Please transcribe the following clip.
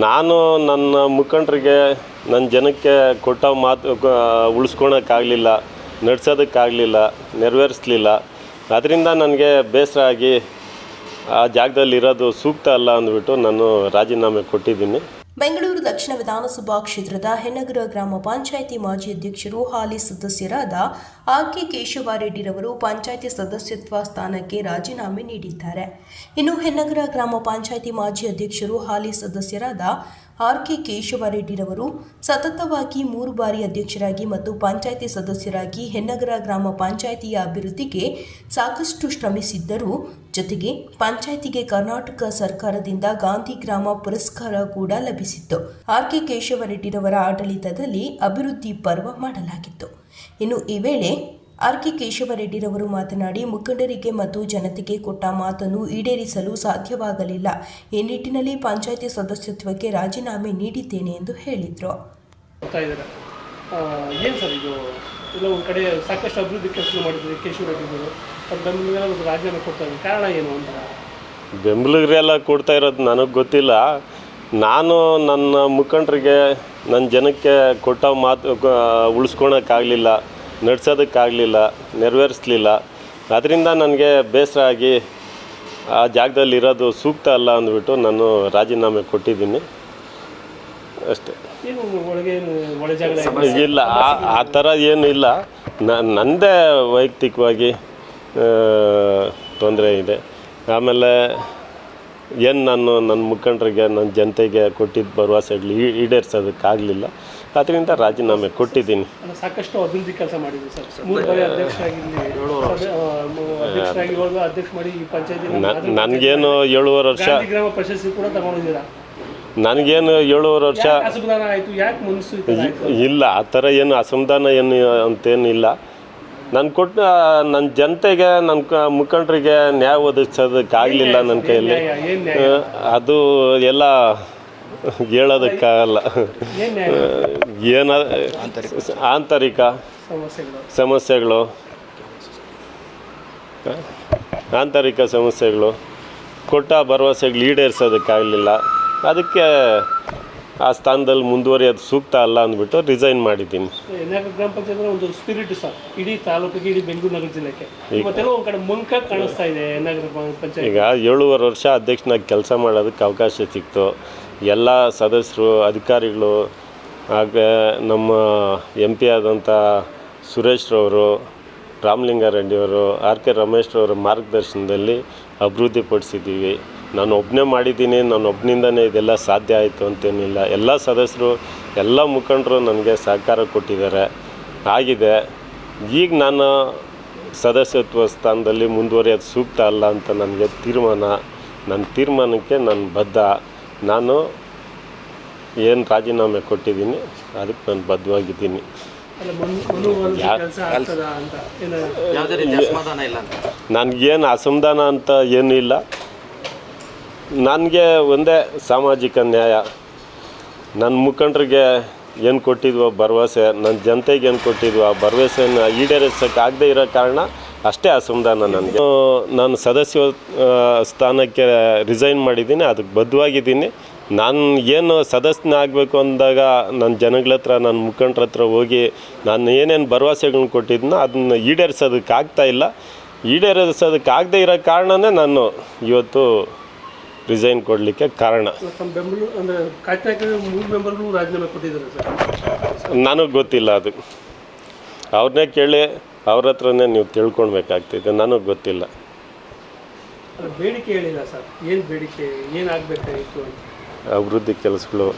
ನಾನು ನನ್ನ ಮುಖಂಡರಿಗೆ ನನ್ನ ಜನಕ್ಕೆ ಕೊಟ್ಟ ಮಾತು ಉಳಿಸ್ಕೊಳಕ್ಕಾಗಲಿಲ್ಲ ನಡ್ಸೋದಕ್ಕಾಗಲಿಲ್ಲ, ನೆರವೇರಿಸ್ಲಿಲ್ಲ. ಅದರಿಂದ ನನಗೆ ಬೇಸರ ಆಗಿ ಆ ಜಾಗದಲ್ಲಿ ಇರೋದು ಸೂಕ್ತ ಅಲ್ಲ ಅಂದ್ಬಿಟ್ಟು ನಾನು ರಾಜೀನಾಮೆ ಕೊಟ್ಟಿದ್ದೀನಿ. ಬೆಂಗಳೂರು ದಕ್ಷಿಣ ವಿಧಾನಸಭಾ ಕ್ಷೇತ್ರದ ಹೆನ್ನಗರ ಗ್ರಾಮ ಪಂಚಾಯಿತಿ ಮಾಜಿ ಅಧ್ಯಕ್ಷರು ಹಾಲಿ ಸದಸ್ಯರಾದ ಆರ್ ಕೆ ಕೇಶವಾರೆಡ್ಡಿರವರು ಪಂಚಾಯಿತಿ ಸದಸ್ಯತ್ವ ಸ್ಥಾನಕ್ಕೆ ರಾಜೀನಾಮೆ ನೀಡಿದ್ದಾರೆ. ಇನ್ನು ಹೆನ್ನಗರ ಗ್ರಾಮ ಪಂಚಾಯಿತಿ ಮಾಜಿ ಅಧ್ಯಕ್ಷರು ಹಾಲಿ ಸದಸ್ಯರಾದ ಆರ್ ಕೆ ಕೇಶವರೆಡ್ಡಿರವರು ಸತತವಾಗಿ ಮೂರು ಬಾರಿ ಅಧ್ಯಕ್ಷರಾಗಿ ಮತ್ತು ಪಂಚಾಯಿತಿ ಸದಸ್ಯರಾಗಿ ಹೆನ್ನಗರ ಗ್ರಾಮ ಪಂಚಾಯಿತಿಯ ಅಭಿವೃದ್ಧಿಗೆ ಸಾಕಷ್ಟು ಶ್ರಮಿಸಿದ್ದರು. ಜೊತೆಗೆ ಪಂಚಾಯಿತಿಗೆ ಕರ್ನಾಟಕ ಸರ್ಕಾರದಿಂದ ಗಾಂಧಿ ಗ್ರಾಮ ಪುರಸ್ಕಾರ ಕೂಡ ಲಭಿಸಿತ್ತು. ಆರ್ ಕೆ ಕೇಶವರೆಡ್ಡಿರವರ ಆಡಳಿತದಲ್ಲಿ ಅಭಿವೃದ್ಧಿ ಪರ್ವ ಮಾಡಲಾಗಿತ್ತು. ಇನ್ನು ಈ ವೇಳೆ ಆರ್ ಕೆ ಕೇಶವರೆಡ್ಡಿರವರು ಮಾತನಾಡಿ ಮುಖಂಡರಿಗೆ ಮತ್ತು ಜನತೆಗೆ ಕೊಟ್ಟ ಮಾತನ್ನು ಈಡೇರಿಸಲು ಸಾಧ್ಯವಾಗಲಿಲ್ಲ. ಈ ನಿಟ್ಟಿನಲ್ಲಿ ಪಂಚಾಯಿತಿ ಸದಸ್ಯತ್ವಕ್ಕೆ ರಾಜೀನಾಮೆ ನೀಡಿದ್ದೇನೆ ಎಂದು ಹೇಳಿದರು. ಏನು ಸರ್ ಇದು? ಇಲ್ಲ ಒಂದು ಕಡೆ ಸಾಕಷ್ಟು ಅಭಿವೃದ್ಧಿ ಕೆಲಸ ಮಾಡಿದ್ದಾರೆ ಕೇಶವ ರೆಡ್ಡಿಗಳು ಅದು ಬೆಂಬಲಿಗೆಲ್ಲ ಒಂದು ರಾಜೀನಾಮೆ ಕೊಡ್ತಾ ಇದ್ದಾರೆ. ಕಾರಣ ಏನು ಅಂತ? ಬೆಂಬಲಿಗರೆಲ್ಲ ಕೊಡ್ತಾ ಇರೋದು ನನಗೆ ಗೊತ್ತಿಲ್ಲ. ನಾನು ನನ್ನ ಮುಖಂಡರಿಗೆ ನನ್ನ ಜನಕ್ಕೆ ಕೊಟ್ಟ ಮಾತು ಉಳಿಸ್ಕೊಳಕ್ಕಾಗಲಿಲ್ಲ. ನಡ್ಸೋದಕ್ಕಾಗಲಿಲ್ಲ ನೆರವೇರಿಸ್ಲಿಲ್ಲ. ಅದರಿಂದ ನನಗೆ ಬೇಸರ ಆಗಿ ಆ ಜಾಗದಲ್ಲಿ ಇರೋದು ಸೂಕ್ತ ಅಲ್ಲ ಅಂದ್ಬಿಟ್ಟು ನಾನು ರಾಜೀನಾಮೆ ಕೊಟ್ಟಿದ್ದೀನಿ. ಅಷ್ಟೇ. ಇಲ್ಲ? ಆ- ಆ ಥರ ಏನು ಇಲ್ಲ. ನಾನು ನನ್ನದೇ ವೈಯಕ್ತಿಕವಾಗಿ ತೊಂದರೆ ಇದೆ. ಆಮೇಲೆ ಏನು ನಾನು ನನ್ನ ಮುಖಂಡರಿಗೆ ನನ್ನ ಜನತೆಗೆ ಕೊಟ್ಟಿದ್ದ ಭರವಸೆಗಳು ಈ- ಈಡೇರ್ಸೋದಕ್ಕಾಗಲಿಲ್ಲ. ಅದರಿಂದ ರಾಜೀನಾಮೆ ಕೊಟ್ಟಿದ್ದೀನಿ. ಸಾಕಷ್ಟು ಅಭಿವೃದ್ಧಿ ಕೆಲಸ ಮಾಡಿದ್ವಿ ಸರ್. ಮೂರು ಬಾರಿ ಅಧ್ಯಕ್ಷ ಮಾಡಿ ಈ ಪಂಚಾಯತಿ ನನಗೇನು ಏಳುವರೆ ವರ್ಷ ಗ್ರಾಮ ಪ್ರಶಸ್ತಿ ಕೂಡ ತಗೊಂಡಿದ್ದೀರಾ? ನನಗೇನು ಏಳುವರೆ ವರ್ಷ ಇಲ್ಲ ಆ ಥರ ಏನು ಅಸಮಾಧಾನ ಏನು ಅಂತೇನಿಲ್ಲ. ನಾನು ಕೊಟ್ಟ ನನ್ನ ಜನತೆಗೆ ನನ್ನ ಕ- ಮುಖಂಡರಿಗೆ ನ್ಯಾಯ ಒದಗಿಸೋದಕ್ಕಾಗಲಿಲ್ಲ ನನ್ನ ಕೈಯಲ್ಲಿ. ಅದು ಎಲ್ಲ ಹೇಳೋದಕ್ಕಾಗಲ್ಲ. ಏನ್ ಆಂತರಿಕ ಸಮಸ್ಯೆಗಳು. ಆಂತರಿಕ ಸಮಸ್ಯೆಗಳು. ಕೊಟ್ಟ ಭರವಸೆಗಳು ಈಡೇರಿಸೋದಕ್ಕಾಗಲಿಲ್ಲ. ಅದಕ್ಕೆ ಆ ಸ್ಥಾನದಲ್ಲಿ ಮುಂದುವರಿಯೋದು ಸೂಕ್ತ ಅಲ್ಲ ಅಂದ್ಬಿಟ್ಟು ರಿಸೈನ್ ಮಾಡಿದ್ದೀನಿ. ಗ್ರಾಮ ಪಂಚಾಯತ್ ಒಂದು ಸ್ಪಿರಿಟ್ ಸರ್ ಇಡೀ ತಾಲೂಕಿಗೆ ಇಡೀ ಬೆಂಗಳೂರು ನಗರ ಜಿಲ್ಲೆಗೆ. ಇವತ್ತೆಲ್ಲ ಒಂದ್ ಕಡೆ ಮುಂಕ ಕಾಣಿಸ್ತಾ ಇದೆ ಈಗ ಏಳುವರೆ ವರ್ಷ ಅಧ್ಯಕ್ಷನಾಗಿ ಕೆಲಸ ಮಾಡೋದಕ್ಕೆ ಅವಕಾಶ ಸಿಕ್ತು. ಎಲ್ಲ ಸದಸ್ಯರು, ಅಧಿಕಾರಿಗಳು ಹಾಗೆ ನಮ್ಮ ಎಂ ಪಿ ಆದಂಥ ಸುರೇಶ್ರವರು ರಾಮಲಿಂಗಾರೆಡ್ಡಿಯವರು, ಆರ್ ಕೆ ರಮೇಶ್ರವರ ಮಾರ್ಗದರ್ಶನದಲ್ಲಿ ಅಭಿವೃದ್ಧಿಪಡಿಸಿದ್ದೀವಿ ನಾನು ಒಬ್ಬನೇ ಮಾಡಿದ್ದೀನಿ, ನಾನು ಒಬ್ಬನಿಂದನೇ ಇದೆಲ್ಲ ಸಾಧ್ಯ ಆಯಿತು ಅಂತೇನಿಲ್ಲ. ಎಲ್ಲ ಸದಸ್ಯರು, ಎಲ್ಲ ಮುಖಂಡರು ನನಗೆ ಸಹಕಾರ ಕೊಟ್ಟಿದ್ದಾರೆ. ಆಗಿದೆ. ಈಗ ನಾನು ಸದಸ್ಯತ್ವ ಸ್ಥಾನದಲ್ಲಿ ಮುಂದುವರಿಯೋದು ಸೂಕ್ತ ಅಲ್ಲ ಅಂತ ನನಗೆ ತೀರ್ಮಾನ, ನನ್ನ ತೀರ್ಮಾನಕ್ಕೆ ನಾನು ಬದ್ಧ. ನಾನು ಏನು ರಾಜೀನಾಮೆ ಕೊಟ್ಟಿದ್ದೀನಿ ಅದಕ್ಕೆ ನಾನು ಬದ್ಧವಾಗಿದ್ದೀನಿ. ಅಲ್ಲ ಮನು ಕೆಲಸ ಅಂತ? ಏನ ಯಾವುದೇ ರೀತಿ ಅಸಮಾಧಾನ ಇಲ್ಲ ಅಂತ. ನನಗೇನು ಅಸಮಾಧಾನ ಅಂತ ಏನೂ ಇಲ್ಲ. ನನಗೆ ಒಂದೇ ಸಾಮಾಜಿಕ ನ್ಯಾಯ. ನನ್ನ ಮುಖಂಡರಿಗೆ ಏನು ಕೊಟ್ಟಿದ್ವೋ ಭರವಸೆ ನನ್ನ ಜನತೆಗೆ ಏನು ಕೊಟ್ಟಿದ್ವೋ ಆ ಭರವಸೆಯನ್ನು ಈಡೇರಿಸೋಕ್ಕಾಗದೇ ಇರೋ ಕಾರಣ ಅಷ್ಟೇ ಅಸಮಾಧಾನ ನನಗೆ. ನಾನು ಸದಸ್ಯ ಸ್ಥಾನಕ್ಕೆ ರಿಸೈನ್ ಮಾಡಿದ್ದೀನಿ ಅದಕ್ಕೆ ಬದ್ಧವಾಗಿದ್ದೀನಿ. ನಾನು ಏನು ಸದಸ್ಯನ ಆಗಬೇಕು ಅಂದಾಗ ನನ್ನ ಜನಗಳ ಹತ್ರ ನನ್ನ ಮುಖಂಡ್ರ ಹತ್ರ ಹೋಗಿ ನಾನು ಏನೇನು ಭರವಸೆಗಳನ್ನ ಕೊಟ್ಟಿದ್ನೋ ಅದನ್ನ ಈಡೇರಿಸೋದಕ್ಕೆ ಆಗ್ತಾ ಇಲ್ಲ. ಈಡೇರಿಸೋದಕ್ಕಾಗದೇ ಇರೋ ಕಾರಣನೇ ನಾನು ಇವತ್ತು ರಿಸೈನ್ ಕೊಡಲಿಕ್ಕೆ ಕಾರಣ. ನನಗೆ ಗೊತ್ತಿಲ್ಲ ಅದು. ಅವ್ರನ್ನೇ ಕೇಳಿ ಅವ್ರ ಹತ್ರನೇ ನೀವು ತಿಳ್ಕೊಳ್ಬೇಕಾಗ್ತಿದೆ ನನಗೆ ಗೊತ್ತಿಲ್ಲ. ಬೇಡಿಕೆ ಹೇಳಿಲ್ಲ ಸರ್. ಏನು ಬೇಡಿಕೆ ಏನಾಗಬೇಕಾಗಿತ್ತು ಅಭಿವೃದ್ಧಿ ಕೆಲಸಗಳು